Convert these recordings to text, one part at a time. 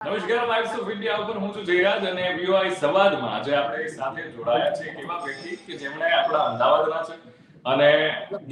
નમસ્કાર vibes of India ઉપર હું છું જયરાજ અને VOI સંવાદમાં આજે આપણે સાથે જોડાયા છે એવા વ્યક્તિ કે જેમણે આપણા અમદાવાદના છે. અને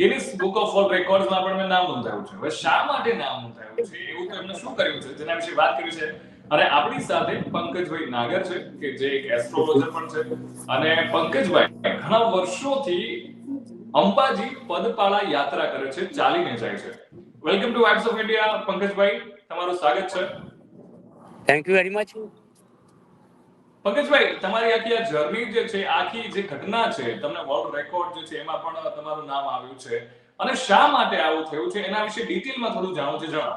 ગિનિસ બુક ઓફ વર્લ્ડ રેકોર્ડ્સમાં પણ મેં નામ નોંધાવ્યું છે. હવે શા માટે નામ નોંધાવ્યું છે એવું તો એમને શું કર્યું છે જેના વિશે વાત કરી છે. અને આપણી સાથે પંકજભાઈ નાગર છે, કે જે એક એસ્ટ્રોલોજર પણ છે. અને પંકજભાઈ ઘણા વર્ષોથી અંબાજી પદપાળા યાત્રા કરે છે, ચાલીને જાય છે. Welcome to vibes of India Pankajbhai, તમારું સ્વાગત છે. Thank you very much Pankajbhai તમારી આખી આ જર્ની જે છે આખી જે ઘટના છે તમને વર્લ્ડ રેકોર્ડ જે છે એમાં પણ તમારું નામ આવ્યું છે. અને શા માટે આવું થયું છે એના વિશે ડિટેલમાં થોડું જાણવું છે જણાવો.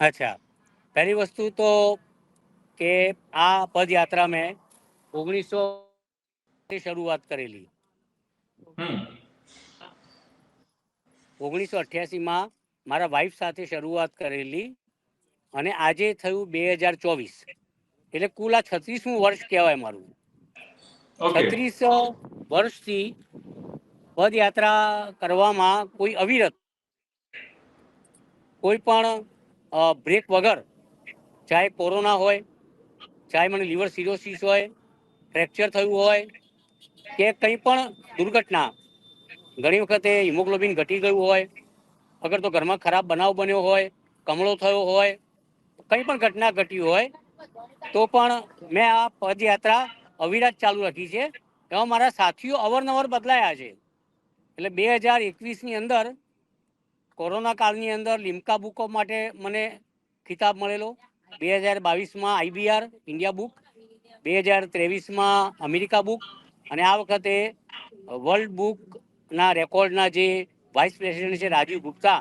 અચ્છા. પહેલી વસ્તુ તો કે આ પદયાત્રા મેં ઓગણીસો શરૂઆત કરેલી. ઓગણીસો ઓગણીસો અઠ્યાસીમાં મારા વાઈફ સાથે શરૂઆત કરેલી. અને આજે થયું બે હજાર ચોવીસ. એટલે કુલ આ છત્રીસમું વર્ષ કહેવાય મારું. છત્રીસ વર્ષથી પદયાત્રા કરવામાં કોઈ અવિરત કોઈ પણ બ્રેક વગર ચાહે કોરોના હોય ચાહે મને લીવર સિરોસિસ હોય ફ્રેક્ચર થયું હોય કે કંઈ પણ દુર્ઘટના ઘણી વખતે હિમોગ્લોબિન ઘટી ગયું હોય અગર તો ઘરમાં ખરાબ બનાવ બન્યો હોય કમળો થયો હોય કંઈ પણ ઘટના ઘટી હોય તો પણ મેં આ પદયાત્રા અવિરત ચાલુ રાખી છે. એમાં મારા સાથીઓ અવારનવાર બદલાયા છે. એટલે બે હજાર એકવીસની અંદર કોરોના કાળની અંદર લિમ્કા બુકો માટે મને ખિતાબ મળેલો. બે હજાર બાવીસમાં આઈબીઆર ઇન્ડિયા બુક બે હજાર ત્રેવીસમાં અમેરિકા બુક અને આ વખતે વર્લ્ડ બુકના રેકોર્ડના જે વાઇસ પ્રેસિડેન્ટ છે રાજીવ ગુપ્તા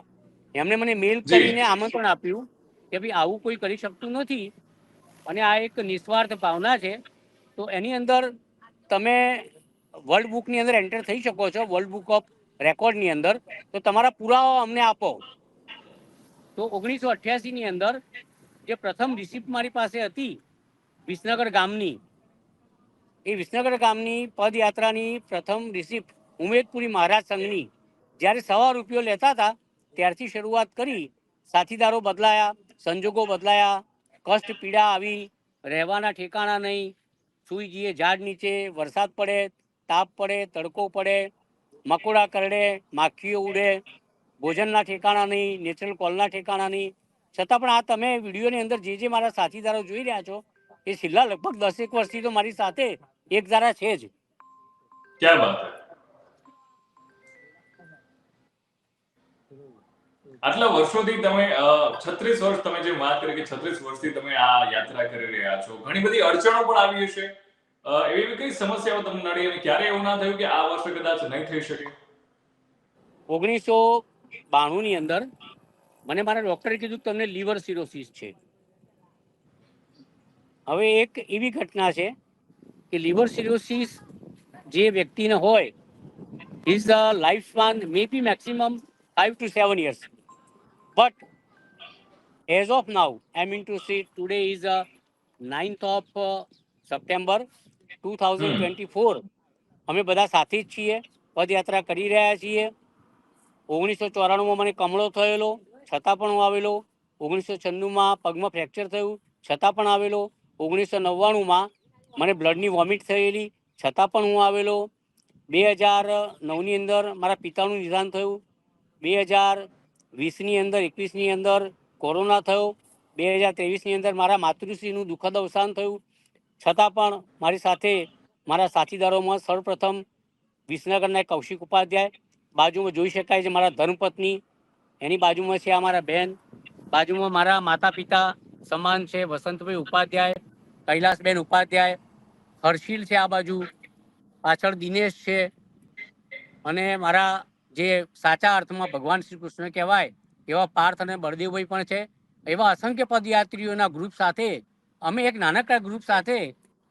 એમણે મને મેલ કરીને આમંત્રણ આપ્યું. કે ભાઈ આવું કોઈ કરી શકતું નથી અને આ એક નિસ્વાર્થ ભાવના છે, તો એની અંદર તમે વર્લ્ડ બુકની અંદર એન્ટર થઈ શકો છો વર્લ્ડ બુક ઓફ રેકોર્ડની અંદર. તો તમારા પુરાવા અમને આપો. તો ઓગણીસો અઠ્યાસીની અંદર જે પ્રથમ રિસિપ્ટ મારી પાસે હતી, વિસનગર ગામની, એ વિસનગર ગામની પદયાત્રાની પ્રથમ રિસિપ્ટ ઉમેદપુરી મહારાજ સંઘની, જ્યારે સવા રૂપિયો લેતા હતા, ત્યારથી શરૂઆત કરી, સાથીદારો બદલાયા સંજોગો બદલાયા. કષ્ટ પીડા આવી. રહેવાના ઠેકાણા નહીં. સૂઈ જઈએ ઝાડ નીચે. વરસાદ પડે, તાપ પડે, તડકો પડે. મકોડા કરડે, માખીઓ ઉડે. ભોજનના ઠેકાણા નહીં, નેચરલ કોલના ઠેકાણા નહીં. છતાં પણ આ તમે વિડીયોની અંદર જે જે મારા સાથીદારો જોઈ રહ્યા છો, એ છેલ્લા લગભગ દસેક વર્ષથી તો મારી સાથે એક ધારા છે જ. ક્યાં વાત આટલા વર્ષોથી તમે છત્રીસ વર્ષ તમે જે વાત કરી કે છત્રીસ વર્ષથી તમે આ યાત્રા કરી રહ્યા છો, ઘણી બધી અડચણો પણ આવી હશે. એવી કઈ સમસ્યાઓ તમને નડી અને ક્યારે એવું ના થયું કે આ વર્ષે કદાચ નહીં થઈ શકે? ઓગણીસો બાણુંની અંદર મને મારા ડૉક્ટરે કીધું તમને લીવર સિરોસિસ છે. હવે એક એવી ઘટના છે કે લીવર સિરોસિસ જે વ્યક્તિને હોય is the life span may be maximum five to seven years but as of now I mean to see today is ninth of September two thousand twenty four અમે બધા સાથે જ છીએ. પદયાત્રા કરી રહ્યા છીએ. ઓગણીસો ચોરાણુંમાં મને કમળો થયેલો. છતાં પણ હું આવેલો. ઓગણીસો છન્નુંમાં પગમાં ફ્રેક્ચર થયું. છતાં પણ આવેલો. ઓગણીસો નવ્વાણુંમાં મને બ્લડની વોમિટ થયેલી. છતાં પણ હું આવેલો. બે હજાર નવની અંદર મારા પિતાનું નિદાન થયું. બે હજાર વીસની અંદર, એકવીસની અંદર કોરોના થયો. બે હજાર ત્રેવીસની અંદર મારા માતૃશ્રીનું દુઃખદ અવસાન થયું. છતાં પણ મારી સાથે મારા સાથીદારોમાં સર્વપ્રથમ વિસનગરના કૌશિક ઉપાધ્યાય. બાજુમાં જોઈ શકાય છે મારા ધર્મપત્ની. એની બાજુમાં છે અમારા બહેન બાજુમાં મારા માતા પિતા સમાન છે, વસંતભાઈ ઉપાધ્યાય, કૈલાસબેન ઉપાધ્યાય, હર્ષિલ છે આ બાજુ. પાછળ દિનેશ છે. અને મારા જે સાચા અર્થમાં ભગવાન શ્રી કૃષ્ણ કહેવાય, એવા પાર્થ અને બળદેવભાઈ પણ છે. એવા અસંખ્ય પદયાત્રીઓના ગ્રુપ સાથે, અમે એક નાનકડા ગ્રુપ સાથે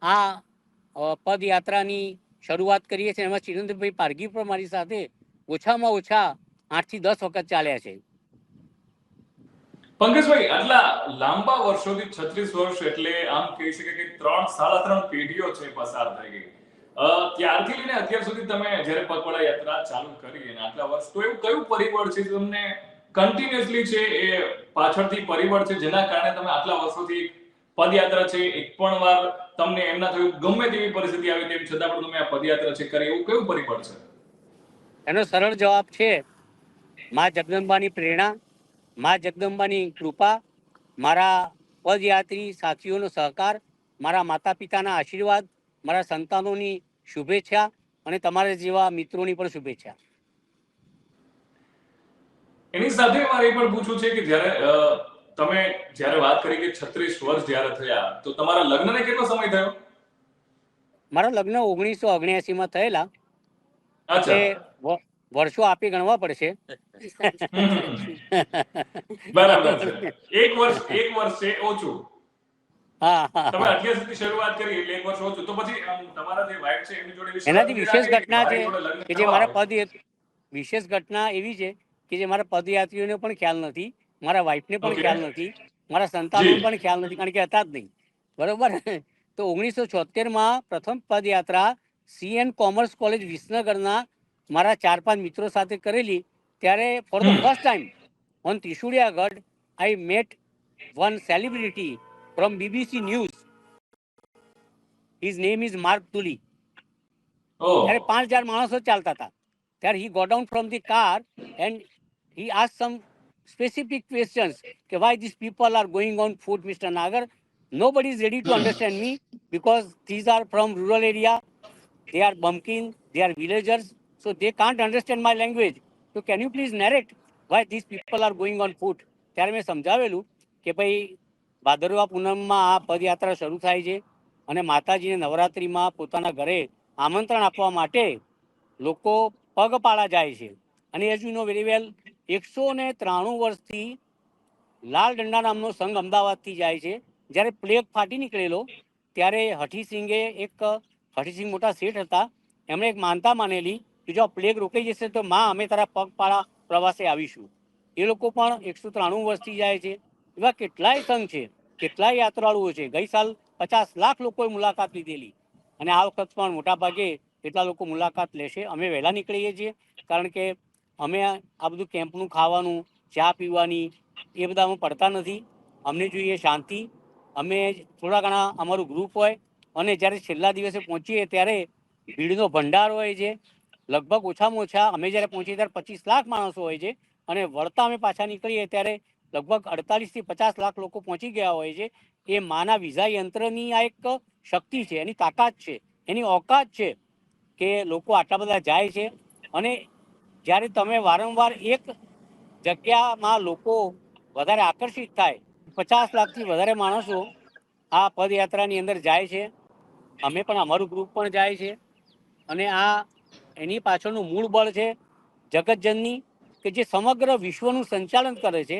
આ પદયાત્રાની શરૂઆત કરીએ છીએ. એમાં ચિરંદ્રભાઈ પારગી પણ મારી સાથે ઓછામાં ઓછા આઠથી દસ વખત ચાલ્યા છે. પંકજભાઈ, આટલા લાંબા વર્ષોથી છત્રીસ વર્ષ એટલે આમ કહી શકે કે ત્રણ, સાડા ત્રણ પેઢીઓ છે પસાર થઈ ગઈ. ત્યારથી લઈને અત્યાર સુધી તમે જ્યારે પગપાળા યાત્રા ચાલુ કરી અને આટલા વર્ષ, તો એવું કયું પરિબળ છે તમને કન્ટિન્યુઅસલી છે એ પાછળથી પરિબળ છે, જેના કારણે તમે આટલા વર્ષોથી પદયાત્રા છે, એક પણ વાર તમને એમના થયું, ગમે તેવી પરિસ્થિતિ આવી તેમ છતાં પણ તમે આ પદયાત્રા છે કરી, એવું કયું પરિબળ છે? એનો સરળ જવાબ છે, મા જગદંબાની પ્રેરણા, મા જગદંબાની કૃપા, મારા પદયાત્રી સાથીઓનો સહકાર, મારા માતા પિતાના આશીર્વાદ મારા સંતાનોની શુભેચ્છા અને તમારા જેવા મિત્રોની પણ શુભેચ્છા. એની સાથે મારે એ પણ પૂછવું છે કે જ્યારે તમે જ્યારે વાત કરી કે 36 વર્ષ જ્યારે થયા તો તમારા લગ્નને કેટલો સમય થયો? મારા લગ્ન 1979 માં થયેલા. અચ્છા. વર્ષો આપી ગણવા પડશે. બરાબર છે. એક વર્ષ એક વર્ષ છે ઓછું. તમે હા. 88 શરૂઆત કરી એટલે એક વર્ષ ઓછું. તો પછી તમારા જે વાઇફ છે એમની જોડે એનાથી વિશેષ ઘટના છે કે જે મારા. પદ વિશેષ ઘટના એવી છે કે જે મારા પદયાત્રીઓને પણ ખ્યાલ નથી મારા વાઈફને પણ ખ્યાલ નથી મારા સંતાનોને પણ ખ્યાલ નથી કારણ કે હતા જ નહીં. બરોબર? તો ઓગણીસો માં પ્રથમ પદયાત્રા સીએન કોમર્સ કોલેજ વિસનગરના મારા ચાર પાંચ મિત્રો સાથે કરેલી. ત્યારે for the first time on Trishuliyagadh I met one celebrity from BBC news His name is Mark Tully. ત્યારે પાંચ હજાર માણસો ચાલતા હતા. ત્યારે he go down from the car and he ask some specific questions કે why this people are going on foot mister Nagar nobody is ready to understand me because these are from rural area they are bumpkin, they are villagers so they can't understand my language તો can you please narrate why this people are going on foot? ત્યારે મેં સમજાવેલું કે ભાઈ ભાદરવા પૂનમમાં આ પદયાત્રા શરૂ થાય છે અને માતાજીને નવરાત્રિમાં પોતાના ઘરે આમંત્રણ આપવા માટે લોકો પગપાળા જાય છે. અને as you know very well એકસો ને ત્રાણું વર્ષથી લાલ દંડા નામનો સંઘ અમદાવાદથી જાય છે. જ્યારે પ્લેગ ફાટી નીકળેલો, ત્યારે હઠીસિંગે એક, હઠીસિંહ મોટા શેઠ હતા. એમણે એક માનતા માનેલી કે જો આ પ્લેગ રોકાઈ જશે તો માં અમે તારા પગપાળા પ્રવાસે આવીશું. એ લોકો પણ એકસો ત્રાણું વર્ષથી જાય છે. એવા કેટલાય સંઘ છે, કેટલાય યાત્રાળુઓ છે. ગઈ સાલ પચાસ લાખ લોકોએ મુલાકાત લીધેલી. અને આ વખત પણ મોટા ભાગે એટલા લોકો મુલાકાત લેશે. અમે વહેલા નીકળીએ છીએ, કારણ કે અમે આ બધું કેમ્પનું ખાવાનું, ચા પીવાની એ બધા અમે પડતા નથી. અમને જોઈએ શાંતિ. અમે થોડા ઘણા અમારું ગ્રુપ હોય અને જ્યારે છેલ્લા દિવસે પહોંચીએ ત્યારે ભીડનો ભંડાર હોય છે. લગભગ ઓછામાં ઓછા અમે જ્યારે પહોંચીએ ત્યારે પચીસ લાખ માણસો હોય છે. અને વળતા અમે પાછા નીકળીએ ત્યારે લગભગ અડતાલીસથી પચાસ લાખ લોકો પહોંચી ગયા હોય છે. એ માના વિઝા યંત્રની આ એક શક્તિ છે, એની તાકાત છે, એની ઓકાત છે કે લોકો આટલા બધા જાય છે. અને જ્યારે તમે વારંવાર એક જગ્યામાં લોકો વધારે આકર્ષિત થાય, પચાસ લાખથી વધારે માણસો આ પદયાત્રાની અંદર જાય છે. અમે પણ અમારું ગ્રુપ પણ જાય છે. અને આ એની પાછળનું મૂળ બળ છે જગતજનની કે જે સમગ્ર વિશ્વનું સંચાલન કરે છે.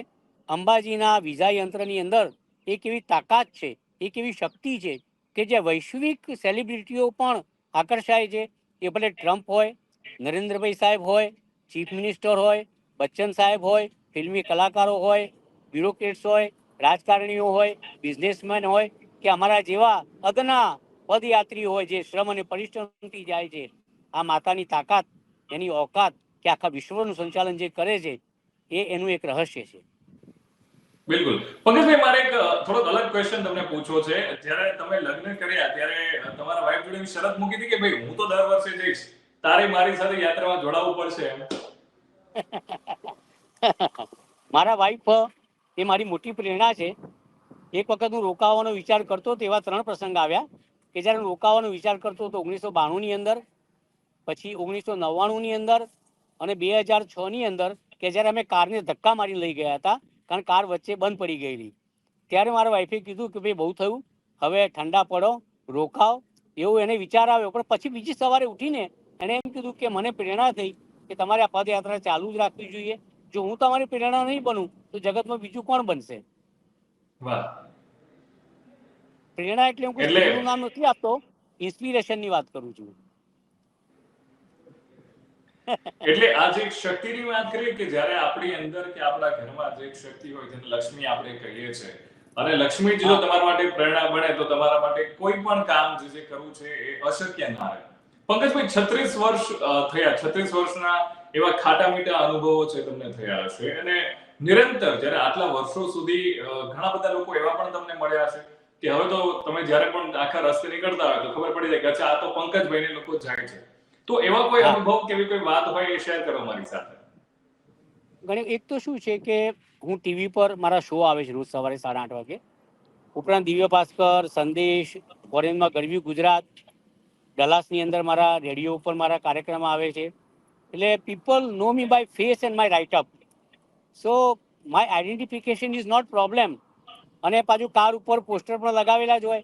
અંબાજીના વિઝા યંત્રની અંદર એક એવી તાકાત છે, એક એવી શક્તિ છે કે જે વૈશ્વિક સેલિબ્રિટીઓ પણ આકર્ષાય છે. એ ભલે ટ્રમ્પ હોય, નરેન્દ્રભાઈ સાહેબ હોય, ચીફ મિનિસ્ટર હોય, બચ્ચન સાહેબ હોય, ફિલ્મી કલાકારો હોય, બ્યુરોક્રેટ્સ હોય, રાજકારણીઓ હોય, બિઝનેસમેન હોય કે અમારા જેવા અદના પદયાત્રીઓ હોય જે શ્રમ અને પરિશ્રમથી જાય છે. આ માતાની તાકાત, એની ઓકાત કે આખા વિશ્વનું સંચાલન જે કરે છે, એ એનું એક રહસ્ય છે. બિલકુલ. પંકજભાઈ, મારે એક થોડોક અલગ ક્વેશ્ચન તમને પૂછવો છે. જ્યારે તમે લગ્ન કર્યા, ત્યારે તમારા વાઈફ જોડે શરત મૂકી હતી કે ભાઈ, હું તો દર વર્ષે જઈશ, તારે મારી સાથે યાત્રામાં જોડાવું પડશે એમ? મારા વાઈફ એ મારી મોટી પ્રેરણા છે. એક વખત હું રોકાવાનો વિચાર કરતો તેવા ત્રણ પ્રસંગ આવ્યા કે જ્યારે હું રોકાવાનો વિચાર કરતો તો ઓગણીસો બાણુંની અંદર, પછી ઓગણીસો નવ્વાણુંની અંદર અને બે હજાર છની અંદર કે જ્યારે અમે કારને ધક્કા મારી લઈ ગયા હતા કારણ કાર વચ્ચે બંધ પડી ગયેલી. ત્યારે મારા વાઈફે કીધું કે ભાઈ બહુ થયું. હવે ઠંડા પડો રોકાવ. એવું એને વિચાર આવ્યો. પણ પછી બીજી સવારે ઉઠીને એણે એમ કીધું કે મને પ્રેરણા થઈ કે તમારે આ પદયાત્રા ચાલુ જ રાખવી જોઈએ. જો હું તમારી પ્રેરણા નહીં બનું તો જગતમાં બીજું કોણ બનશે? પ્રેરણા એટલે હું કોઈ નામ નથી આપતો. ઇન્સ્પિરેશનની વાત કરું છું. એટલે આ જે શક્તિની વાત કરીએ કે જ્યારે આપણી અંદર કે આપણા ઘરમાં જે શક્તિ હોય જેને લક્ષ્મી આપણે કહીએ છે અને લક્ષ્મી જો તમારા માટે પ્રેરણા બને તો તમારા માટે કોઈ પણ કામ જે જે કરવું છે એ અશક્ય ના રહે. પંકજભાઈ છત્રીસ વર્ષ થયા. છત્રીસ વર્ષના એવા ખાટા મીઠા અનુભવો છે તમને થયા હશે. અને નિરંતર જ્યારે આટલા વર્ષો સુધી ઘણા બધા લોકો એવા પણ તમને મળ્યા છે કે હવે તો તમે જ્યારે પણ આખા રસ્તે નીકળતા હોય તો ખબર પડી જાય કે અચ્છા આ તો પંકજભાઈને લોકો જાય છે. તો એવા કોઈ અનુભવ કે કોઈ વાત હોય એ શેર કરો મારી સાથે. ઘણી એક તો શું છે કે હું ટીવી પર મારા શો આવે છે રોજ સવારે સાડા આઠ વાગે. ઉપરાંત દિવ્ય ભાસ્કર સંદેશ ફોરેનમાં ગરવી ગુજરાત ડલાસની અંદર મારા રેડિયો ઉપર મારા કાર્યક્રમ આવે છે. એટલે people know me by face and my right up so my identification is not problem અને પાછું કાર ઉપર પોસ્ટર પણ લગાવેલા જ હોય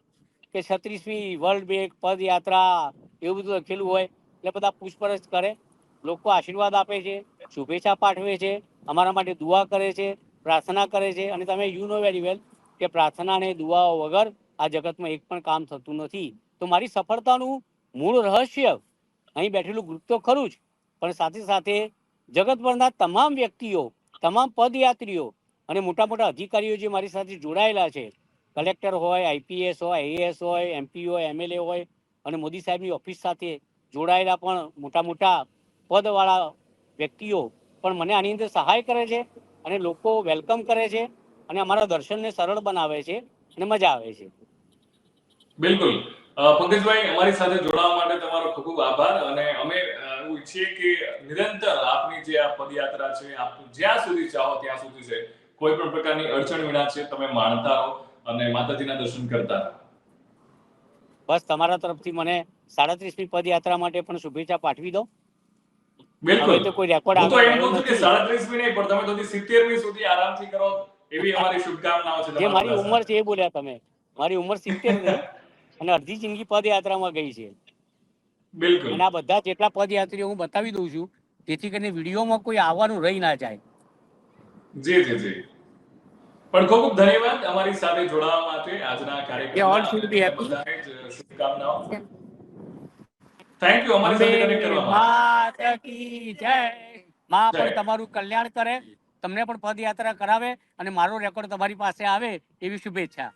કે છત્રીસમી વર્લ્ડ બેક પદયાત્રા એવું બધું લખેલું હોય. એટલે બધા પૂછપરછ કરે. લોકો આશીર્વાદ આપે છે, શુભેચ્છા પાઠવે છે, અમારા માટે દુઆ કરે છે, પ્રાર્થના કરે છે. અને તમે યુ નો વેરી વેલ કે પ્રાર્થના અને દુઆઓ વગર આ જગતમાં એક પણ કામ થતું નથી. તો મારી સફળતાનું મૂળ રહસ્ય, અહીં બેઠેલું ગ્રુપ તો ખરું જ, પણ સાથે સાથે જગતભરના તમામ વ્યક્તિઓ, તમામ પદયાત્રીઓ અને મોટા મોટા અધિકારીઓ જે મારી સાથે જોડાયેલા છે, કલેક્ટર હોય આઈપીએસ હોય આઈએએસ હોય એમપી હોય એમએલએ હોય અને મોદી સાહેબની ઓફિસ સાથે જોડાયેલા પણ મોટા મોટા પદવાળા વ્યક્તિઓ પણ મને આની અંદર સહાય કરે છે અને લોકો વેલકમ કરે છે અને અમારા દર્શનને સરળ બનાવે છે અને મજા આવે છે. બિલકુલ. પંકજભાઈ, અમારી સાથે જોડાવા માટે તમારો ખૂબ ખૂબ આભાર અને અમે એવું ઈચ્છીએ કે નિરંતર આપની જે આ પદયાત્રા છે, આપ જ્યાં સુધી ચાહો ત્યાં સુધી છે, કોઈ પણ પ્રકારની અડચણ વિના છે, તમે માણતા રહો અને માતાજીના દર્શન કરતા રહો. બસ તમારા તરફથી મને સાડત્રીસમી પદયાત્રા માટે પણ શુભેચ્છા પાઠવી દો બિલકુલ. તો કોઈ રેકોર્ડ આવે તો એમ કહું કે નથી. સાડત્રીસમી નહીં પણ તમે તો સિત્તેરમી સુધી આરામથી કરો એવી અમારી શુભકામનાઓ છે જે મારી ઉંમર છે એ બોલ્યા તમે. મારી ઉંમર સિત્તેર નહીં અને અડધી જિંદગી પદયાત્રામાં ગઈ છે. બિલકુલ. અને આ બધા જેટલા પદયાત્રીઓ હું બતાવી દઉં છું જેથી કરીને વિડીયોમાં કોઈ આવવાનું રહી ના જાય. જી જી જી. પણ ખૂબ ખૂબ ધન્યવાદ અમારી સાથે જોડાવા માટે આજના કાર્યક્રમ ઓલ શુડ બી happy. શુભકામનાઓ. થેન્ક યુ અમારી સાથે કનેક્ટ કરવા માત કી જય. માં પણ તમારું કલ્યાણ કરે તમને પણ પદયાત્રા કરાવે અને મારો રેકોર્ડ તમારી પાસે આવે એવી શુભેચ્છા.